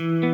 Mm-hmm.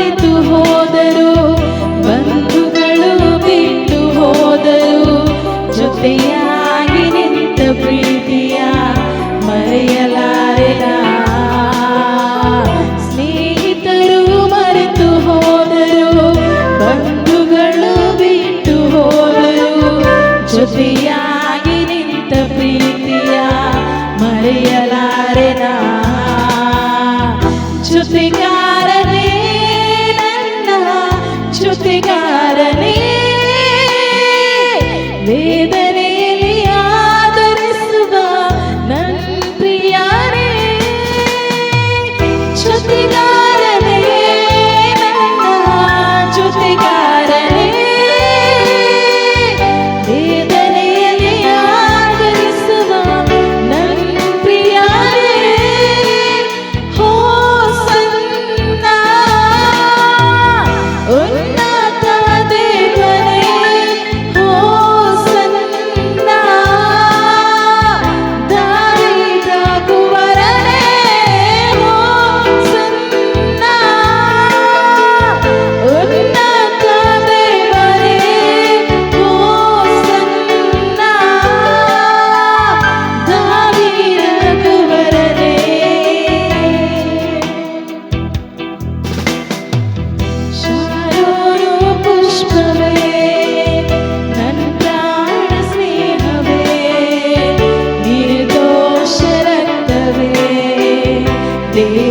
ಮರೆತು ಹೋದರು, ಬಂಧುಗಳು ಬಿಟ್ಟು ಹೋದರು. ಜೊತೆಯಾಗಿ ನಿಂತ ಪ್ರೀತಿಯ ಮರೆಯಲಾರೆನ ಸ್ನೇಹಿತರು ಮರೆತು ಹೋದರು, ಬಂಧುಗಳು ಬಿಟ್ಟು ಹೋದರು. ಜೊತೆಯಾಗಿ ನಿಂತ ಪ್ರೀತಿಯ ಮರೆಯಲಾರೆ ಜೊತೆಗ see